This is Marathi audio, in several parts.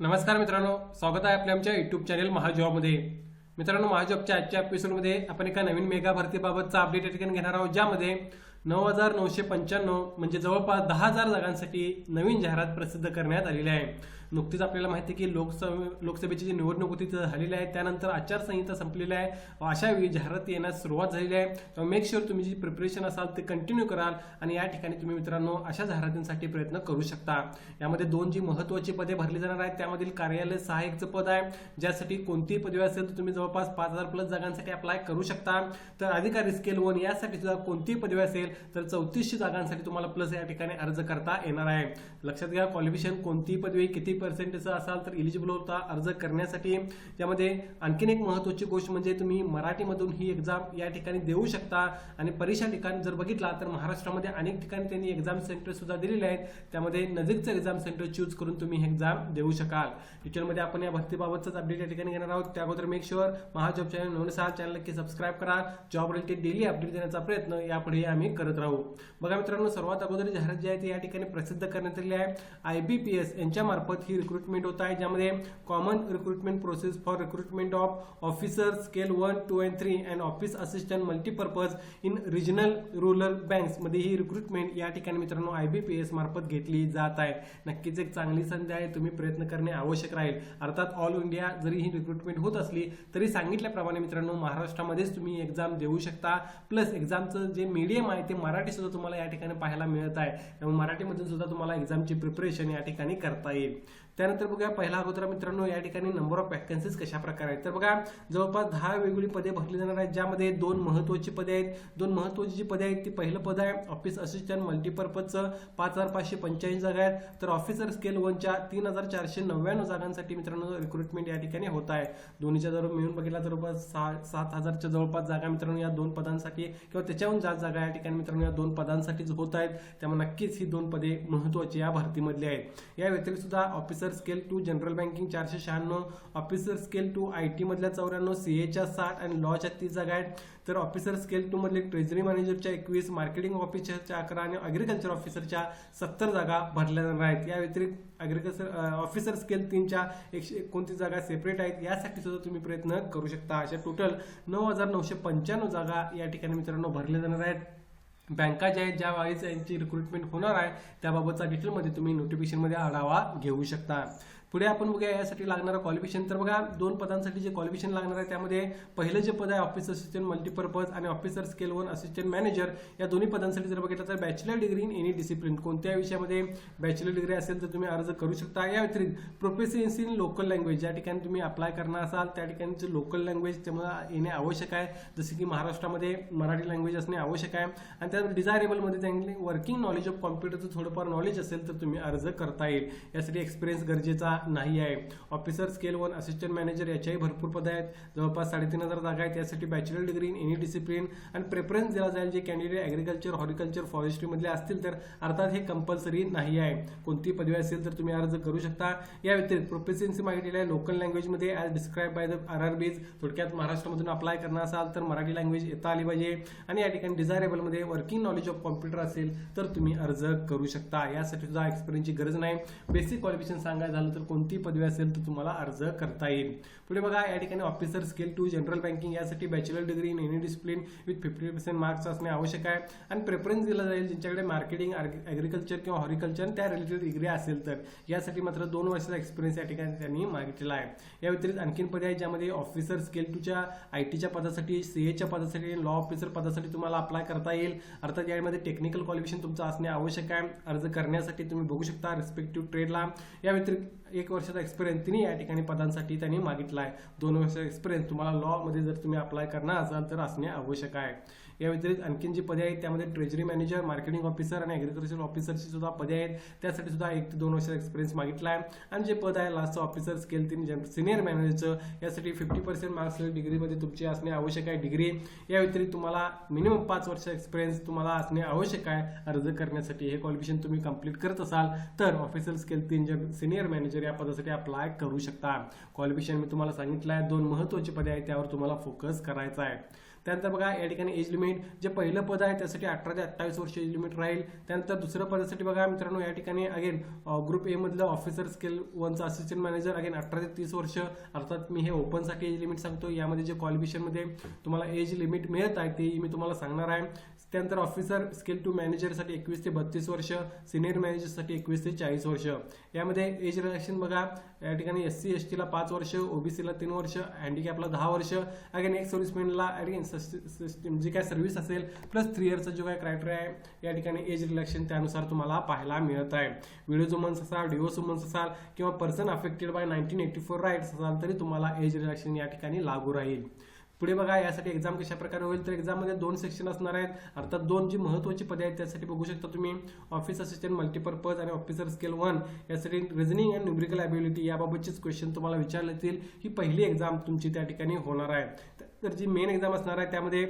नमस्कार मित्रांनो स्वागत आहे आपल्या आमच्या युट्यूब चॅनल महाजॉबमध्ये मित्रांनो महाजॉबच्या आजच्या एपिसोडमध्ये आपण एका नवीन मेगा भरतीबाबतचा अपडेट या ठिकाणी घेणार आहोत ज्यामध्ये नऊ हजार नऊशे पंच्याण्णव म्हणजे जवळपास दहा हजार जागांसाठी नवीन जाहिरात प्रसिद्ध करण्यात आलेली आहे. नुकतीच आपल्याला माहिती आहे की लोकसभे लोकसभेची जी निवडणूक होती झालेली आहे. त्यानंतर आचारसंहिता संपलेली आहे. व अशा वेळी जाहिरात येण्यास सुरुवात झालेली आहे. तेव्हा मेक शुअर तुम्ही जी प्रिपरेशन असाल ते कंटिन्यू कराल. आणि या ठिकाणी तुम्ही मित्रांनो अशा जाहिरातींसाठी प्रयत्न करू शकता. यामध्ये दोन जी महत्त्वाची पदे भरली जाणार आहेत त्यामधील कार्यालय सहाय्यकचं पद आहे. ज्यासाठी कोणतीही पदवी असेल तर तुम्ही जवळपास पाच हजार प्लस जागांसाठी अप्लाय करू शकता. तर अधिकारी स्केल वन यासाठी सुद्धा कोणतीही पदवी असेल तर चौतीसशे जागांसाठी तुम्हाला प्लस या ठिकाणी अर्ज करता येणार आहे. लक्षात घ्या क्वालिफिकेशन कोणतीही पदवी किती पर्सेंटचं असाल तर इलिजिबल होता अर्ज करण्यासाठी. त्यामध्ये आणखीन एक महत्त्वाची गोष्ट म्हणजे तुम्ही मराठीमधून ही एक्झाम या ठिकाणी देऊ शकता. आणि परीक्षा ठिकाणी जर बघितला तर महाराष्ट्रामध्ये अनेक ठिकाणी त्यांनी एक्झाम सेंटर सुद्धा दिलेले आहेत. त्यामध्ये नजीकचं एक्झाम सेंटर चूज करून तुम्ही हे एक्झाम देऊ शकाल. डिटेलमध्ये आपण या भरतीबाबतचाच अपडेट या ठिकाणी घेणार आहोत. त्या अगोदर मेक शुअर महाजॉब चॅनल नवीन असाल चॅनल नक्की सबस्क्राईब करा. जॉब रिलेटेड डेली अपडेट देण्याचा प्रयत्न यापुढे आम्ही करत राहू. बघा मित्रांनो सर्वात अगोदर जाहिरात जी आहे ती या ठिकाणी प्रसिद्ध करण्यात आलेली आहे. आय बी पी एस यांच्या मार्फत ही रिक्रुटमेंट होत आहे ज्यामध्ये common recruitment process for recruitment of officer scale one two and three and office assistant multipurpose in regional rural बँक्समध्ये ही रिक्रुटमेंट या ठिकाणी मित्रांनो आय बी पी एस मार्फत घेतली जात आहे. नक्कीच एक चांगली संधी आहे तुम्ही प्रयत्न करणे आवश्यक राहील. अर्थात ऑल इंडिया जरी ही रिक्रुटमेंट होत असली तरी सांगितल्याप्रमाणे मित्रांनो महाराष्ट्रामध्येच तुम्ही एक्झाम देऊ शकता. प्लस एक्झामचं जे मीडियम आहे ते मराठी सुद्धा तुम्हाला या ठिकाणी पाहायला मिळत आहे. त्यामुळे मराठीमधून सुद्धा तुम्हाला एक्झामची प्रिपरेशन या ठिकाणी करता येईल. त्यानंतर बघा पहिला अगोदर मित्रांनो या ठिकाणी नंबर ऑफ वॅकन्सीज कशा प्रकारे आहेत? तर बघा जवळपास दहा वेगवेगळी पदे भरली जाणार आहेत ज्यामध्ये दोन महत्त्वाची पदे आहेत. दोन महत्त्वाची जी पदे आहेत ती पहिलं पद आहे ऑफिस असिस्टंट मल्टीपर्पजचं पाच हजार पाचशे पंच्याऐंशी जागा आहेत. तर ऑफिसर स्केल वनच्या तीन हजार चारशे नव्याण्णव जागांसाठी मित्रांनो रिक्रुटमेंट या ठिकाणी होत आहे. दोन्हीच्या जर मिळून बघितला जवळपास सहा सात हजारच्या जवळपास जागा मित्रांनो या दोन पदांसाठी किंवा त्याच्याहून जास्त जागा या ठिकाणी मित्रांनो या दोन पदांसाठीच होत आहेत. त्यामुळे नक्कीच ही दोन पदे महत्त्वाची या भरतीमधली आहेत. या व्यतिरिक्त सुद्धा officer scale two general banking चारशे शहाण्णव officer scale two I T मधल्या चौऱ्याण्णव सी एच्या साठ आणि लॉच्या तीस जागा आहेत. तर ऑफिसर स्केल टू मधले ट्रेझरी मॅनेजरच्या एकवीस मार्केटिंग ऑफिसरच्या अकरा आणि अग्रिकल्चर ऑफिसरच्या सत्तर जागा भरल्या जाणार आहेत या व्यतिरिक्त अग्रिकल्चर ऑफिसर स्केल तीनच्या एकशे एकोणतीस जागा सेपरेट आहेत. यासाठी सुद्धा तुम्ही प्रयत्न करू शकता. अशा टोटल नऊ हजार नऊशे पंच्याण्णव जागा या ठिकाणी मित्रांनो भरल्या जाणार आहेत. बँका ज्या आहेत ज्या वेळेस यांची रिक्रुटमेंट होणार आहे त्याबाबतचा डिटेलमध्ये तुम्ही नोटिफिकेशनमध्ये आढावा घेऊ शकता. पुढे आपण बघूया यासाठी लागणारं क्वालिफिकेशन तर बघा दोन पदांसाठी जे क्वालिफिकेशन लागणार आहे त्यामध्ये पहिलं जे पद आहे ऑफिस असिस्टंट मल्टीपर्पज आणि officer scale one assistant manager या दोन्ही पदांसाठी जर बघितलं तर bachelor degree in any discipline कोणत्या विषयामध्ये बॅचलर डिग्री असेल तर तुम्ही अर्ज करू शकता. या व्यतिरिक्त प्रोफेसिन्सी इन लोकल लँग्वेज ज्या ठिकाणी तुम्ही अप्लाय करणार असाल त्या ठिकाणचे लोकल लँग्वेज त्यामुळे येणे आवश्यक आहे. जसे की महाराष्ट्रामध्ये मराठी लँग्वेज असणे आवश्यक आहे. आणि त्यानंतर डिझायरेबलमध्ये त्यांनी वर्किंग नॉलेज ऑफ कॉम्प्युटरचं थोडंफार नॉलेज असेल तर तुम्ही अर्ज करता येईल. यासाठी एक्सपिरियन्स गरजेचा नाही आहे. Officer scale one assistant manager याच्याही भरपूर पद आहेत. जवळपास साडेतीन हजार जागा आहेत. यासाठी bachelor degree in any discipline आणि प्रेफरन्स दिला जाईल. जे कॅन्डिडेट ॲग्रिकल्चर हॉर्टिकल्चर फॉरेस्ट्रीमधले असतील तर अर्थात हे कंपल्सरी नाही आहे. कोणती पदवी असेल तर तुम्ही अर्ज करू शकता. या व्यतिरिक्त प्रोफेसिन्सी मागितलेली आहे लोकल लँग्वेजमध्ये as described by the R R Bs थोडक्यात महाराष्ट्रामधून अप्लाय करणार असाल तर मराठी लँग्वेज येता आली पाहिजे. आणि या ठिकाणी डिझायरेबलमध्ये वर्किंग नॉलेज ऑफ कॉम्प्युटर असेल तर तुम्ही अर्ज करू शकता. यासाठी सुद्धा एक्सपिरियन्सची गरज नाही. बेसिक क्वालिफिकेशन सांगायचं झालं तर कोणती पदवी असेल तर तुम्हाला अर्ज करता येईल. पुढे बघा या ठिकाणी officer scale two general banking यासाठी bachelor degree in any discipline with fifty percent marks असणे आवश्यक आहे. आणि प्रेफरन्स दिला जाईल ज्यांच्याकडे मार्केटिंग ॲग्रिकल्चर किंवा हॉरिकल्चर त्या रिलेटेड डिग्री असेल तर. यासाठी मात्र दोन वर्षाचा एक्सपिरियन्स या ठिकाणी त्यांनी मागितलेला आहे. या व्यतिरिक्त आणखीन पर्याय ज्यामध्ये ऑफिसर स्केल टूच्या आय टीच्या पदासाठी सी एच्या पदासाठी लॉ ऑफिसर पदासाठी तुम्हाला अप्लाय करता येईल. अर्थात यामध्ये टेक्निकल क्वालिफिकेशन तुमचं असणे आवश्यक आहे. अर्ज करण्यासाठी तुम्ही बघू शकता रिस्पेक्टिव्ह ट्रेडला या व्यतिरिक्त एक वर्षाचा एक्सपिरियन्स तिने या ठिकाणी पदांसाठी त्यांनी मागितला आहे. दोन वर्षाचा एक्सपिरियन्स तुम्हाला लॉमध्ये जर तुम्ही अप्लाय करणार असाल तर असणे आवश्यक आहे. या व्यतिरिक्त आणखीन जी पदे आहेत त्यामध्ये ट्रेजरी मॅनेजर मार्केटिंग ऑफिसर आणि ॲग्रिकल्चर ऑफिसरची सुद्धा पदे आहेत. त्यासाठी सुद्धा एक ते दोन वर्षाचा एक्सपिरियन्स मागितला आहे. आणि जे पद आहे लास्टचं ऑफिसर स्केल तीन सिनियर मॅनेजरचं यासाठी फिफ्टी पर्सेंट मार्क्स डिग्रीमध्ये तुमची असणे आवश्यक आहे डिग्री या व्यतिरिक्त तुम्हाला मिनिमम पाच वर्ष एक्सपिरियन्स तुम्हाला असणे आवश्यक आहे अर्ज करण्यासाठी. हे क्वालिफिकेशन तुम्ही कंप्लीट करत असाल तर ऑफिसर स्केल तीन सिनियर मॅनेजर या पदासाठी अप्लाय करू शकता. क्वालिफिकेशन मी तुम्हाला सांगितलं आहे. दोन महत्त्वाची पदे आहेत त्यावर तुम्हाला फोकस करायचा आहे. त्यानंतर बघा या ठिकाणी एज लिमिट जे पहिलं पद आहे त्यासाठी अठरा ते अठ्ठावीस वर्ष एज लिमिट राहील. त्यानंतर दुसऱ्या पदासाठी बघा मित्रांनो या ठिकाणी अगेन ग्रुप ए मधलं ऑफिसर स्केल वनचा असिस्टंट मॅनेजर अगेन अठरा ते तीस वर्ष. अर्थात मी हे ओपनसाठी एज लिमिट सांगतो यामध्ये जे क्वालिफिकेशनमध्ये तुम्हाला एज लिमिट मिळत आहे ते मी तुम्हाला सांगणार आहे. त्यानंतर ऑफिसर स्केल टू मॅनेजरसाठी एकवीस ते बत्तीस वर्ष. सिनियर मॅनेजरसाठी एकवीस ते चाळीस वर्ष. यामध्ये एज रिलॅक्शन बघा या ठिकाणी एस सी एस टीला पाच वर्ष ओबीसीला तीन वर्ष हँडिकॅपला दहा वर्ष. अगेन एक सर्व्हिसमॅनला अगेन जी काय सर्व्हिस असेल प्लस थ्री इयरचा जो काय क्रायटेरिया आहे या ठिकाणी एज रिलॅक्शन त्यानुसार तुम्हाला पाहायला मिळत आहे. व्हिडिओ वुमन्स असाल डिवोर्स वुमन्स असाल किंवा person affected by nineteen eighty four riots असाल तरी तुम्हाला एज रिलॅक्शन या ठिकाणी लागू राहील. पुढे बघा यासाठी एक्झाम कशा प्रकारे होईल? तर एक्झाममध्ये दोन सेक्शन असणार आहेत. अर्थात दोन जी महत्त्वाची पदे आहेत त्यासाठी बघू शकता तुम्ही. ऑफिस असिस्टंट मल्टीपर्पज आणि ऑफिसर स्केल वन यासाठी रिझनिंग अँड न्यूमरिकल ॲबिलिटी याबाबतचेच क्वेश्चन तुम्हाला विचारले येतील ही पहिली एक्झाम तुमची त्या ठिकाणी होणार आहे. तर जी मेन एक्झाम असणार आहे त्यामध्ये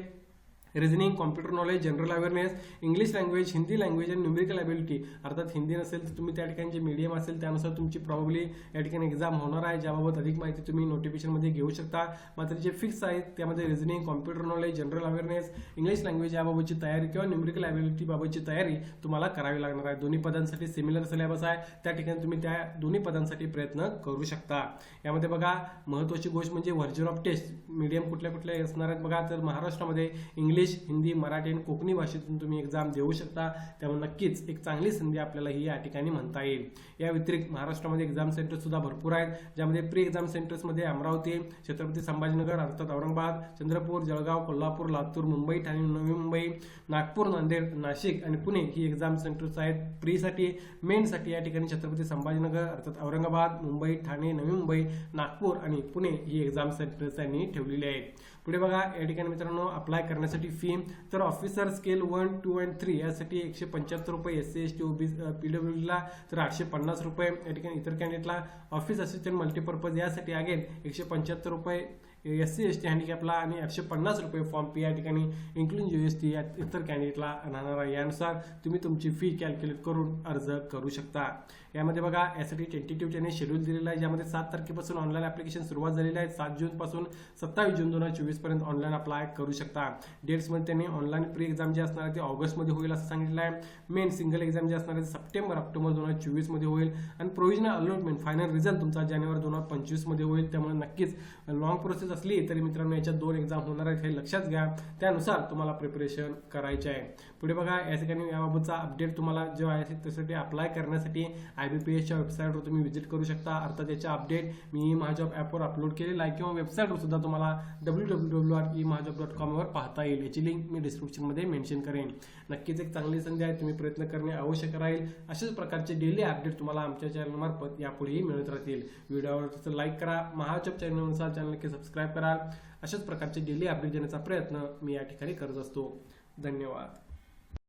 reasoning computer knowledge general awareness English language Hindi language आणि न्यूमेरिकल ॲबिलिटी अर्थात हिंदी नसेल तर तुम्ही त्या ठिकाणी जे मीडियम असेल त्यानुसार तुमची प्रॉब्ली या ठिकाणी एक्झाम होणार आहे. ज्याबाबत अधिक माहिती तुम्ही नोटिफिकेशनमध्ये घेऊ शकता. मात्र जे फिक्स आहेत त्यामध्ये reasoning computer knowledge general awareness English language याबाबतची तयारी किंवा न्यूमेरिकल ॲबिलिटी बाबतची तयारी तुम्हाला करावी लागणार आहे. दोन्ही पदांसाठी सिमिलर सिलेबस आहे. त्या ठिकाणी तुम्ही त्या दोन्ही पदांसाठी प्रयत्न करू शकता. यामध्ये बघा महत्त्वाची गोष्ट म्हणजे व्हर्जन ऑफ टेस्ट. मीडियम कुठल्या कुठल्या असणार आहेत बघा. तर महाराष्ट्रामध्ये इंग्लिश हिंदी मराठी आणि कोकणी भाषेतून तुम्ही एक्झाम देऊ शकता. त्यामुळे नक्कीच एक चांगली संधी आपल्याला ही या ठिकाणी म्हणता येईल. या व्यतिरिक्त महाराष्ट्रामध्ये एक्झाम सेंटर सुद्धा भरपूर आहेत ज्यामध्ये प्री एक्झाम सेंटर्समध्ये अमरावती छत्रपती संभाजीनगर अर्थात औरंगाबाद चंद्रपूर जळगाव कोल्हापूर लातूर मुंबई ठाणे नवी मुंबई नागपूर नांदेड नाशिक आणि पुणे ही एक्झाम सेंटर्स आहेत. प्रीसाठी मेनसाठी या ठिकाणी छत्रपती संभाजीनगर अर्थात औरंगाबाद मुंबई ठाणे नवी मुंबई नागपूर आणि पुणे ही एक्झाम सेंटर्स त्यांनी ठेवलेली आहेत. पुढे बघा या ठिकाणी मित्रांनो अप्लाय करण्यासाठी फी तर officer scale one two and three यासाठी एकशे पंच्याहत्तर रुपये S C S T OB पीडब्ल्यूला तर आठशे पन्नास रुपये. या ठिकाणी इतर कॅन्डिडेटला ऑफिस असिस्टंट मल्टीपर्पज यासाठी अगेन एकशे पंच्याहत्तर रुपये. एस सी एस टी हँडिकॅपला आणि आठशे पन्नास रुपये फॉर्म पी या ठिकाणी इन्क्लुडिंग जी एस टी या इतर कॅन्डिडेटला राहणार आहे. यानुसार तुम्ही तुमची फी कॅल्क्युलेट करून अर्ज करू शकता. यामध्ये बघा यासाठी टेंटेटिव्ह त्यांनी शेड्यूल दिलेला आहे ज्यामध्ये सात तारखेपासून ऑनलाईन ऍप्लिकेशन सुरुवात झालेली आहे. सात जून पासून सत्तावीस जून दोन हजार चोवीसपर्यंत ऑनलाईन अप्लाय करू शकता. डेट्समध्ये त्यांनी ऑनलाईन प्री एक्झाम जे असणार आहे ते ऑगस्टमध्ये होईल असं सांगितलं आहे. मेन सिंगल एक्झाम जे असणार आहे ते सप्टेंबर ऑक्टोबर दोन हजार चोवीसमध्ये होईल. आणि प्रोविजनल अलॉटमेंट फायनल रिझल्ट तुमचा जानेवारी दोन हजार पंचवीसमध्ये होईल. त्यामुळे नक्कीच लॉंग प्रोसेस असली तरी मित्रांनो याच्यात दोन एक्झाम होणार आहेत हे लक्षात घ्या. त्यानुसार तुम्हाला प्रिपरेशन करायचे आहे. पुढे बघा या ठिकाणी याबाबतचा अपडेट तुम्हाला जो आहे त्यासाठी अप्लाय करण्यासाठी आय बी पी एसच्या वेबसाईटवर तुम्ही व्हिजिट करू शकता. अर्थात याच्या अपडेट मी महाजॉब ॲपवर अपलोड केलेला आहे किंवा वेबसाईटवर सुद्धा तुम्हाला W W W R E Mahajob dot कॉमवर पाहता येईल. याची लिंक मी डिस्क्रिप्शनमध्ये मेन्शन करेन. नक्कीच एक चांगली संधी आहे तुम्ही प्रयत्न करणे आवश्यक राहील. अशाच प्रकारचे डेली अपडेट तुम्हाला आमच्या चॅनलमार्फत यापुढेही मिळत राहतील. व्हिडिओवर लाईक करा. महाजॉब चॅनलनुसार चॅनल की सबस्क्राईब करा अशाच प्रकारचे डेली अपडेट देण्याचा प्रयत्न मी या ठिकाणी करत असतो. धन्यवाद.